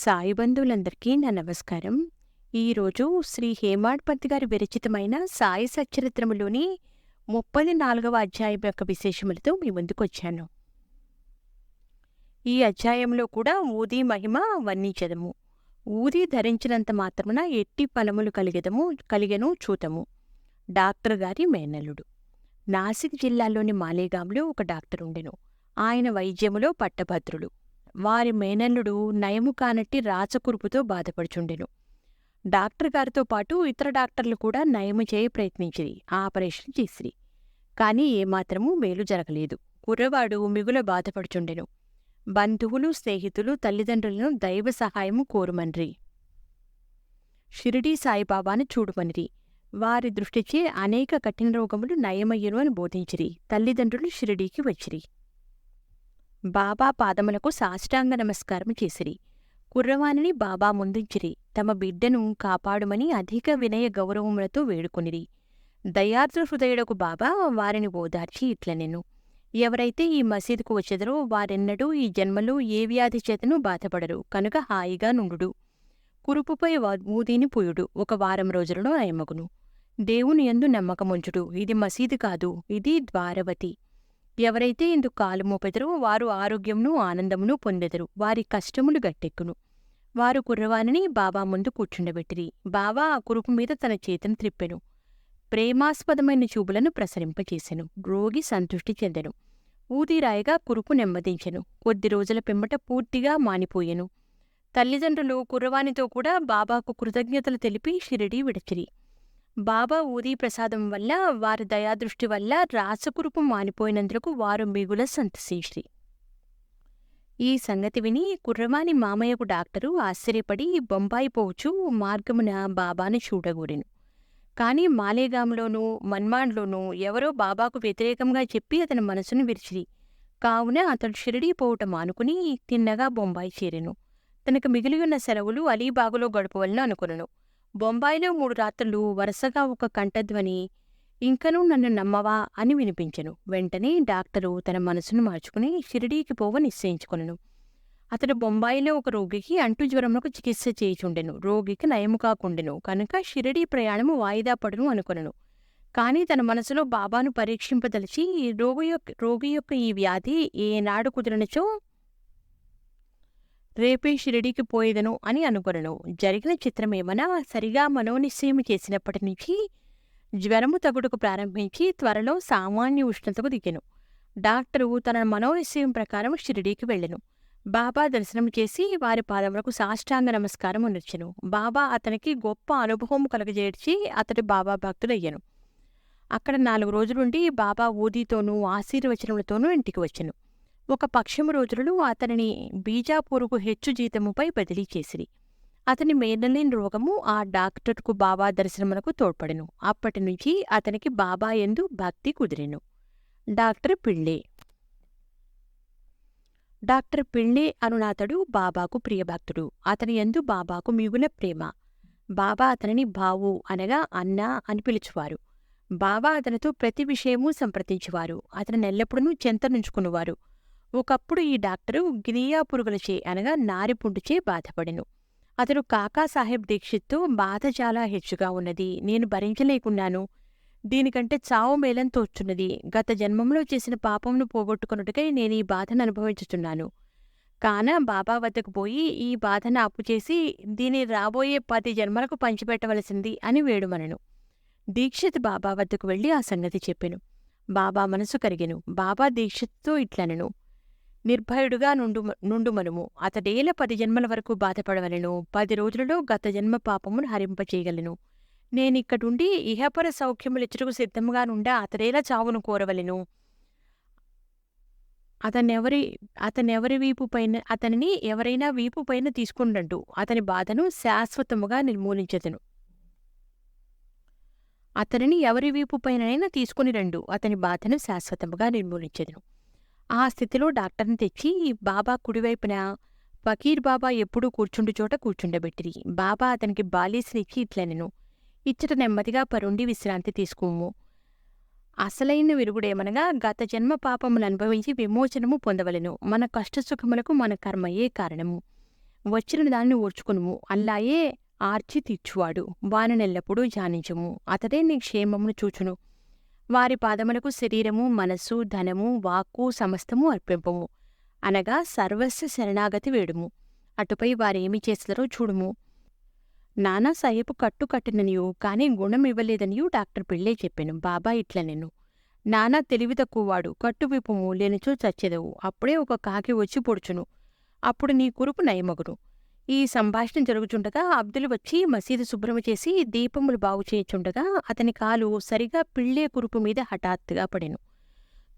సాయి బంధువులందరికీ నా నమస్కారం. ఈరోజు శ్రీ హేమాడ్పతి గారి విరచితమైన సాయి సచ్చరిత్రములోని ముప్పది నాలుగవ అధ్యాయం యొక్క విశేషములతో మీ ముందుకు వచ్చాను ఈ అధ్యాయంలో కూడా ఊది మహిమ వర్ణించదము. ఊది ధరించినంత మాత్రమున ఎట్టి ఫలములు కలిగదము కలిగను చూతము. డాక్టర్ గారి మేనల్లుడు. నాసిక్ జిల్లాలోని మాలేగాంలో ఒక డాక్టర్ ఉండెను ఆయన వైద్యములో పట్టభద్రుడు. వారి మేనల్లుడు నయము కానట్టి రాచకురుపుతో బాధపడుచుండెను. డాక్టర్ గారితో పాటు ఇతర డాక్టర్లు కూడా నయము చేయ ప్రయత్నించిరి ఆపరేషన్ చేసిరి. కాని ఏమాత్రమూ మేలు జరగలేదు. కుర్రవాడు మిగుల బాధపడుచుండెను. బంధువులు స్నేహితులు తల్లిదండ్రులను దైవ సహాయము కోరుమన్రి. షిరిడీ సాయిబాబాను చూడుమనిరి. వారి దృష్టిచే అనేక కఠిన రోగములు నయమయ్యను అని బోధించిరి. తల్లిదండ్రులు షిరిడీకి వచ్చిరి. బాబా పాదములకు సాష్టాంగ నమస్కారం చేసిరి. కుర్రవాణిని బాబా ముందుంచిరి. తమ బిడ్డను కాపాడుమని అధిక వినయ గౌరవములతో వేడుకొనిరి. దయార్ద్ర హృదయుడకు బాబా వారిని ఓదార్చి ఇట్లనెను. ఎవరైతే ఈ మసీదుకు వచ్చెదరో వారెన్నడూ ఈ జన్మలో ఏ వ్యాధి చేతను బాధపడరు. కనుక హాయిగా నుండుడు. కురుపుపై మూదీని పుయుడు. ఒక వారం రోజులలో నయమగును. దేవుని యందు నమ్మకముంచుడు. ఇది మసీదు కాదు. ఇది ద్వారవతి. ఎవరైతే ఇందుకు కాలు మోపెదరో వారు ఆరోగ్యమును ఆనందమును పొందెదరు. వారి కష్టములు గట్టెక్కును. వారు కుర్రవాణిని బాబా ముందు కూర్చుండబెట్టిరి. బాబా ఆ కురుపు మీద తన చేతను త్రిప్పెను. ప్రేమాస్పదమైన చూపులను ప్రసరింపచేసెను. రోగి సంతృష్టి చెందెను. ఊదిరాయిగా కురుపు నెమ్మదించెను. కొద్ది రోజుల పిమ్మట పూర్తిగా మానిపోయెను. తల్లిదండ్రులు కుర్రవానితో కూడా బాబాకు కృతజ్ఞతలు తెలిపి షిరిడీ విడచిరి. బాబా ఊదీ ప్రసాదం వల్ల వారి దయాదృష్టి వల్ల రాసకురుపు మానిపోయినందుకు వారు మిగుల సంతశీశ్రీ ఈ సంగతి విని కుర్రవాని మామయ్యకు డాక్టరు ఆశ్చర్యపడి బొంబాయి పోవచ్చు మార్గమున బాబాను చూడగూరెను కాని మాలేగాంలోనూ మన్మాడ్లోనూ ఎవరో బాబాకు వ్యతిరేకంగా చెప్పి అతని మనసును విరిచిరి. కావున అతడు షిరిడీ పోవటం మానుకుని తిన్నగా బొంబాయి చేరెను. తనకు మిగిలి ఉన్న సెలవులు అలీబాగులో గడపవలను అనుకునను. బొంబాయిలో మూడు రాత్రులు వరుసగా ఒక కంఠధ్వని ఇంకనూ నన్ను నమ్మవా అని వినిపించెను. వెంటనే డాక్టరు తన మనసును మార్చుకుని షిరిడీకి పోవ నిశ్చయించుకొనెను. అతడు బొంబాయిలో ఒక రోగికి అంటు జ్వరములకు చికిత్స చేయుచుండెను. రోగికి నయము కాకుండెను. కనుక షిరిడీ ప్రయాణము వాయిదా పడును అనుకొనను. కాని తన మనసులో బాబాను పరీక్షింపదలిచి ఈ రోగి యొక్క రోగి యొక్క ఈ వ్యాధి ఏనాడు కుదిరినచో రేపే షిరిడీకి పోయేదను అని అనుకొనను. జరిగిన చిత్రమేమన సరిగా మనోనిశ్చయం చేసినప్పటి నుంచి జ్వరము తగుడుకు ప్రారంభించి త్వరలో సామాన్య ఉష్ణతకు దిగెను. డాక్టరు తన మనోనిశ్చయం ప్రకారం షిరిడీకి వెళ్ళెను. బాబా దర్శనం చేసి వారి పాదములకు సాష్టాంగ నమస్కారం అనర్చెను బాబా అతనికి గొప్ప అనుభవం కలగజేర్చి అతడి బాబా భక్తుడయ్యను. అక్కడ నాలుగు రోజులుండి బాబా ఊదితోనూ ఆశీర్వచనములతోనూ ఇంటికి వచ్చాను. ఒక పక్షము రోజులు అతనిని బీజాపూరుకు హెచ్చు జీతముపై బదిలీ చేసిరి. అతని మేనలేని రోగము ఆ డాక్టర్కు బాబా దర్శనమునకు తోడ్పడెను. అప్పటి నుంచి అతనికి బాబా ఎందు భక్తి కుదిరెను. డాక్టర్ పిళ్ళే. డాక్టర్ పిళ్ళే అనునాథుడు బాబాకు ప్రియభక్తుడు. అతని యందు బాబాకు మిగుల ప్రేమ. బాబా అతనిని బావు అనగా అన్నా అని పిలుచువారు. బాబా అతనితో ప్రతి విషయము సంప్రదించేవారు. అతని ఎల్లప్పుడూ చెంతనుంచుకునేవారు. ఒకప్పుడు ఈ డాక్టరు గిరియా పురుగులచే అనగా నారిపుండుచే బాధపడెను. అతడు కాకాసాహెబ్ దీక్షిత్తో బాధ చాలా హెచ్చుగా ఉన్నది. నేను భరించలేకున్నాను. దీనికంటే చావు మేలం తోచున్నది. గత జన్మంలో చేసిన పాపమును పోగొట్టుకొనుటకై నేను ఈ బాధను అనుభవించుచున్నాను. కాన బాబా వద్దకు పోయి ఈ బాధను అప్పుచేసి దీని రాబోయే పది జన్మలకు పంచిపెట్టవలసింది అని వేడుమనను. దీక్షిత్ బాబా వద్దకు వెళ్ళి ఆ సంగతి చెప్పెను. బాబా మనసు కరిగెను. బాబా దీక్షిత్తో ఇట్లనెను. నిర్భయుడుగా నుండు నుండుమనుము. అతడేల పది జన్మల వరకు బాధపడవలెను. పది రోజులలో గత జన్మ పాపమును హరింపచేయగలను. నేనిక్కడుండి ఇహపర సౌఖ్యములిచ్చుటకు సిద్ధముగా నుండా అతడేలా చావును కోరవలెను. అతనెవరి అతనెవరి వీపు పైన అతనిని ఎవరైనా వీపు పైన తీసుకుండండు అతని బాధను శాశ్వతముగా నిర్మూలించదను. అతనిని ఎవరి వీపు పైనైనా తీసుకుని రండు. అతని బాధను శాశ్వతముగా నిర్మూలించదును. ఆ స్థితిలో డాక్టర్ని తెచ్చి బాబా కుడివైపున ఫకీర్ బాబా ఎప్పుడూ కూర్చుండు చోట కూర్చుండబెట్టిరి. బాబా అతనికి బాలీసునిచ్చి ఇట్లనెను ఇచ్చట నెమ్మదిగా పరుండి విశ్రాంతి తీసుకోము. అసలైన విరుగుడేమనగా గత జన్మ పాపములు అనుభవించి విమోచనము పొందవలను. మన కష్టసుఖములకు మన కర్మయే కారణము. వచ్చిన దాన్ని ఓర్చుకునుము. అల్లాయే ఆర్చి తీర్చువాడు. వాననెల్లప్పుడూ జానించము అతడే నీ క్షేమమును చూచును. వారి పాదములకు శరీరము మనస్సు ధనము వాక్కు సమస్తము అర్పింపము. అనగా సర్వస్వ శరణాగతి వేడుము. అటుపై వారేమి చేస్తారో చూడుము. నానా సాహెబు కట్టు కట్టిననియు కాని గుణం ఇవ్వలేదనియు డాక్టర్ పిళ్ళే చెప్పాను. బాబా ఇట్ల నేను నానా తెలివి తక్కువవాడు కట్టు విప్పుము లేనిచో చచ్చేదవు. అప్పుడే ఒక కాకి వచ్చి పొడుచును. అప్పుడు నీ కురుపు నయమగును. ఈ సంభాషణ జరుగుచుండగా అబ్దుల్ వచ్చి మసీదు శుభ్రం చేసి దీపములు బాగు చేయుచుండగా అతని కాలు సరిగా పిళ్ళే కురుపు మీద హఠాత్తుగా పడెను.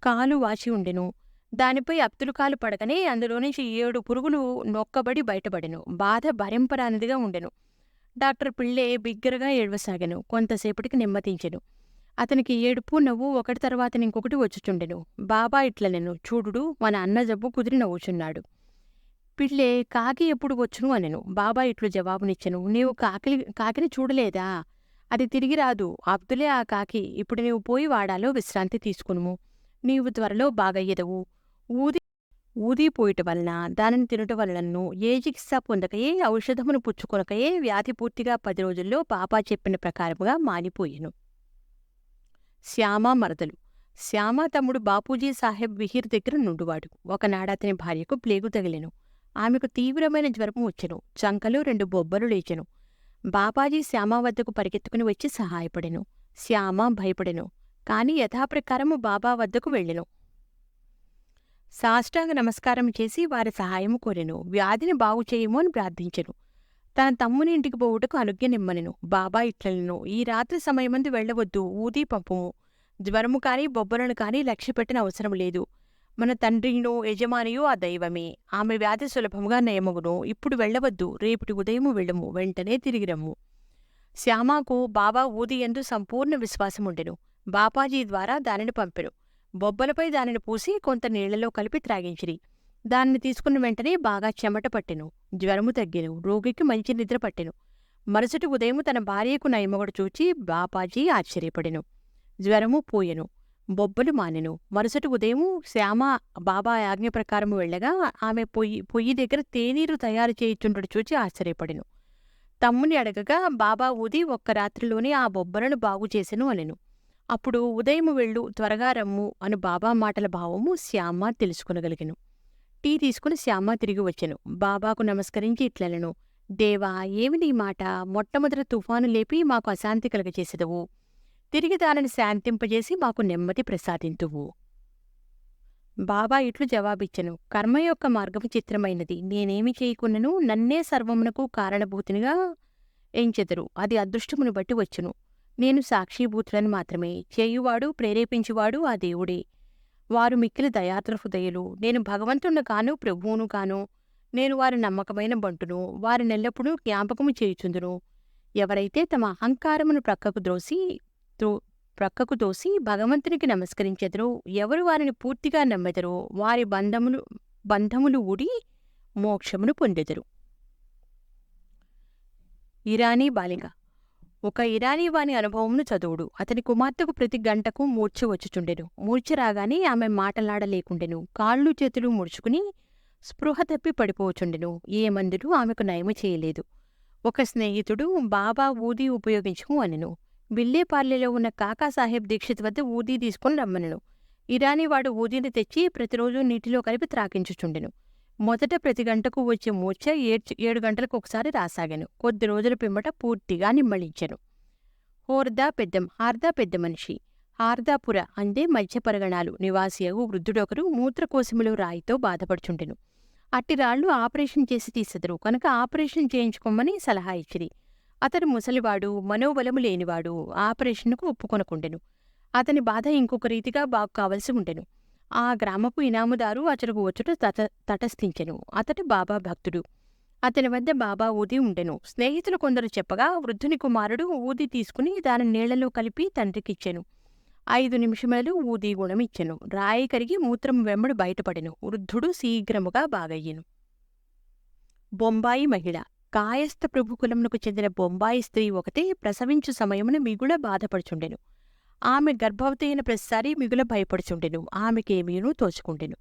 కాలు వాచి ఉండెను. దానిపై అబ్దుల్ కాలు పడకనే అందులో నుంచి ఏడు పురుగులు నొక్కబడి బయటపడెను. బాధ భరింపరానిదిగా ఉండెను. డాక్టర్ పిళ్ళే బిగ్గరగా ఏడవసాగెను. కొంతసేపటికి నెమ్మదించెను. అతనికి ఏడుపు నవ్వు ఒకటి తర్వాత ఇంకొకటి వచ్చుచుండెను. బాబా ఇట్ల నేను చూడుడు మన అన్న జబ్బు కుదిరి నవ్వుచున్నాడు. పిళ్ళే కాకి ఎప్పుడు వచ్చును అనెను. బాబా ఇట్లు జవాబునిచ్చెను. నీవు కాకి కాకిని చూడలేదా? అది తిరిగి రాదు. అబ్దులే ఆ కాకి. ఇప్పుడు నీవు పోయి వాడాలో విశ్రాంతి తీసుకునుము. నీవు త్వరలో బాగయ్యదవు. ఊది ఊదిపోయిట వలన దానిని తినుట వలనను ఏ చికిత్స పొందకయే ఔషధమును పుచ్చుకొనకయే వ్యాధి పూర్తిగా పది రోజుల్లో బాబా చెప్పిన ప్రకారముగా మానిపోయెను. శ్యామ మరదలు. శ్యామ తమ్ముడు బాపూజీ సాహెబ్ విహిర్ దగ్గర నుండువాడు. ఒకనాడు అతని భార్యకు ప్లేగు తగిలెను. ఆమెకు తీవ్రమైన జ్వరము వచ్చెను. చంకలో రెండు బొబ్బలు లేచెను. బాబాజీ శ్యామ వద్దకు పరిగెత్తుకుని వచ్చి సహాయపడెను. శ్యామ భయపడెను. కాని యథాప్రకారము బాబా వద్దకు వెళ్ళెను. సాష్టాంగ నమస్కారం చేసి వారి సహాయము కోరెను. వ్యాధిని బాగు చేయము అని ప్రార్థించెను. తన తమ్ముని ఇంటికి పోవుటకు అనుజ్ఞనిమ్మనెను బాబా ఇట్లనెను. ఈ రాత్రి సమయమందు వెళ్ళవద్దు. ఊదీ పంపము. జ్వరము కాని బొబ్బలను కాని లక్ష్యపెట్టిన అవసరం లేదు. మన తండ్రినో యజమానియో ఆ దైవమే. ఆమె వ్యాధి సులభముగా నయమగును. ఇప్పుడు వెళ్ళవద్దు. రేపటి ఉదయము వెళ్ళము. వెంటనే తిరిగిరమ్ము శ్యామాకు బాబా ఊది ఎందు సంపూర్ణ విశ్వాసముండెను. బాపాజీ ద్వారా దానిని పంపెను. బొబ్బలపై దానిని పూసి కొంత నీళ్ళలో కలిపి త్రాగించిరి. దానిని తీసుకున్న వెంటనే బాగా చెమట పట్టెను. జ్వరము తగ్గెను. రోగికి మంచి నిద్ర పట్టెను. మరుసటి ఉదయం తన భార్యకు నయమగడు చూచి బాపాజీ ఆశ్చర్యపడెను. జ్వరము పోయెను. బొబ్బలు మానెను. మరుసటి ఉదయం శ్యామ బాబా ఆజ్ఞ ప్రకారము వెళ్ళగా ఆమె పొయ్యి పొయ్యి దగ్గర తేనీరు తయారు చేయుచుండడు చూచి ఆశ్చర్యపడెను. తమ్ముని అడగగా బాబా ఊది ఒక్క రాత్రిలోనే ఆ బొబ్బలను బాగు చేసెను అనెను. అప్పుడు ఉదయము వెళ్ళు త్వరగా రమ్ము అను బాబా మాటల భావము శ్యామ తెలుసుకునగలిగెను. టీ తీసుకుని శ్యామ తిరిగి వచ్చెను. బాబాకు నమస్కరించి ఇట్లనెను దేవా ఏమి నీ మాట? మొట్టమొదట తుఫాను లేపి మాకు అశాంతి కలగచేసేదవు. తిరిగి దానిని శాంతింపజేసి మాకు నెమ్మది ప్రసాదింతువు. బాబా ఇట్లు జవాబిచ్చెను. కర్మ యొక్క మార్గము చిత్రమైనది. నేనేమి చేయకున్నను నన్నే సర్వమునకు కారణభూతినిగా ఎంచెదరు. అది అదృష్టమును బట్టి వచ్చును. నేను సాక్షిభూతులను మాత్రమే. చేయువాడు ప్రేరేపించువాడు ఆ దేవుడే. వారు మిక్కిలి దయాద్ర హృదయులు నేను భగవంతుని కాను ప్రభువును కాను నేను వారి నమ్మకమైన బంటును. వారి నెల్లప్పుడూ జ్ఞాపకము చేయుచుందును. ఎవరైతే తమ అహంకారమును ప్రక్కకు ద్రోసి త్రో ప్రక్కకు తోసి భగవంతునికి నమస్కరించెదరో ఎవరు వారిని పూర్తిగా నమ్మెదరో వారి బంధములు బంధములు ఊడి మోక్షమును పొందెదరు. ఇరానీ బాలిక ఒక ఇరానీ వాని అనుభవమును చదువుడు. అతని కుమార్తెకు ప్రతి గంటకు మూర్ఛ వచ్చుచుండెను. మూర్ఛ రాగానే ఆమె మాటలాడలేకుండెను. కాళ్ళు చేతులు ముడుచుకుని స్పృహ తప్పి పడిపోచుండెను. ఏ మందులు ఆమెకు నయము చేయలేదు. ఒక స్నేహితుడు బాబా ఊదీ ఉపయోగించుకు అనెను. బిల్లేపార్లెలో ఉన్న కాకాసాహెబ్ దీక్షిత్ వద్ద ఊదీ తీసుకుని రమ్మనను. ఇరానీ వాడు ఊదీని తెచ్చి ప్రతిరోజు నీటిలో కలిపి త్రాకించుచుండెను. మొదట ప్రతి గంటకు వచ్చే మూర్ఛ ఏడ్చి ఏడు గంటలకు ఒకసారి రాసాగాను. కొద్ది రోజుల పిమ్మట పూర్తిగా నిమ్మళించెను హోర్దా పెద్దం హార్దా పెద్ద మనిషి. హార్దాపుర అందే మధ్య పరగణాలు. నివాసియగు వృద్ధుడొకరు మూత్రకోశములు రాయితో బాధపడుచుండెను. అట్టి రాళ్ళు ఆపరేషన్ చేసి తీసెదరు. కనుక ఆపరేషన్ చేయించుకోమని సలహా ఇచ్చిరి. అతడు ముసలివాడు మనోబలము లేనివాడు ఆపరేషన్కు ఒప్పుకొనకుండెను. అతని బాధ ఇంకొక రీతిగా బాగు కావలసి ఉండెను. ఆ గ్రామపు ఇనాముదారు అతడుకు వచ్చుట తట తటస్థించెను. అతడు బాబా భక్తుడు. అతని వద్ద బాబా ఊది ఉండెను. స్నేహితులు కొందరు చెప్పగా వృద్ధుని కుమారుడు ఊది తీసుకుని దాని నీళ్ళలో కలిపి తండ్రికిచ్చెను. ఐదు నిమిషములలో ఊది గుణమిచ్చెను. రాయి కరిగి మూత్రం వెంబడి బయటపడెను. వృద్ధుడు శీఘ్రముగా బాగయ్యెను. బొంబాయి మహిళ కాయస్థ ప్రభుకులమునకు చెందిన బొంబాయి స్త్రీ ఒకటి ప్రసవించు సమయమున మిగుల బాధపడుచుండెను. ఆమె గర్భవతి అయిన ప్రతిసారి మిగుల భయపడుచుండెను. ఆమెకేమీనూ తోచుకుండెను.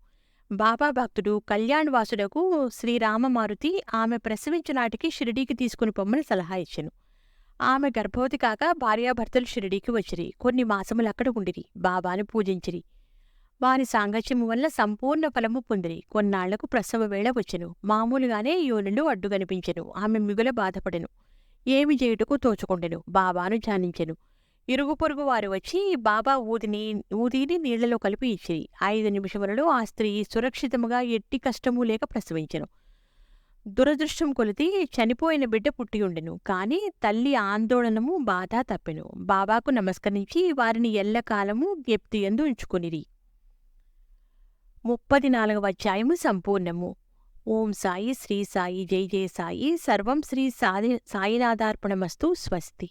బాబా భక్తుడు కళ్యాణ్వాసుడకు శ్రీరామమారుతి ఆమె ప్రసవించు నాటికి షిరిడీకి తీసుకుని పొమ్మని సలహా ఇచ్చెను. ఆమె గర్భవతి కాక భార్యాభర్తలు షిరిడీకి వచ్చిరి. కొన్ని మాసములు అక్కడ ఉండిరి. బాబాను పూజించిరి. వారి సాంగత్యము వల్ల సంపూర్ణ ఫలము పొందిరి. కొన్నాళ్ళకు ప్రసవ వేళ వచ్చెను. మామూలుగానే యోనులు అడ్డు కనిపించెను. ఆమె మిగుల బాధపడెను. ఏమి చేయుటకు తోచుకొండెను. బాబాను ధ్యానించెను. ఇరుగు పొరుగు వారు వచ్చి బాబా ఊదిని ఊదిని నీళ్ళలో కలిపి ఇచ్చిరి. ఐదు నిమిషములలో ఆ స్త్రీ సురక్షితముగా ఎట్టి కష్టము లేక ప్రసవించెను. దురదృష్టం కొలితి చనిపోయిన బిడ్డ పుట్టియుండెను కాని తల్లి ఆందోళనము బాధ తప్పెను. బాబాకు నమస్కరించి వారిని ఎల్లకాలము జ్ఞప్తి ఎందు ఉంచుకునిరి. ముప్పది నాలుగవ అధ్యాయము సంపూర్ణము. ఓం సాయి శ్రీ సాయి జై జయ సాయి. సర్వం శ్రీ సాయి సాయినాథార్పణమస్తు స్వస్తి.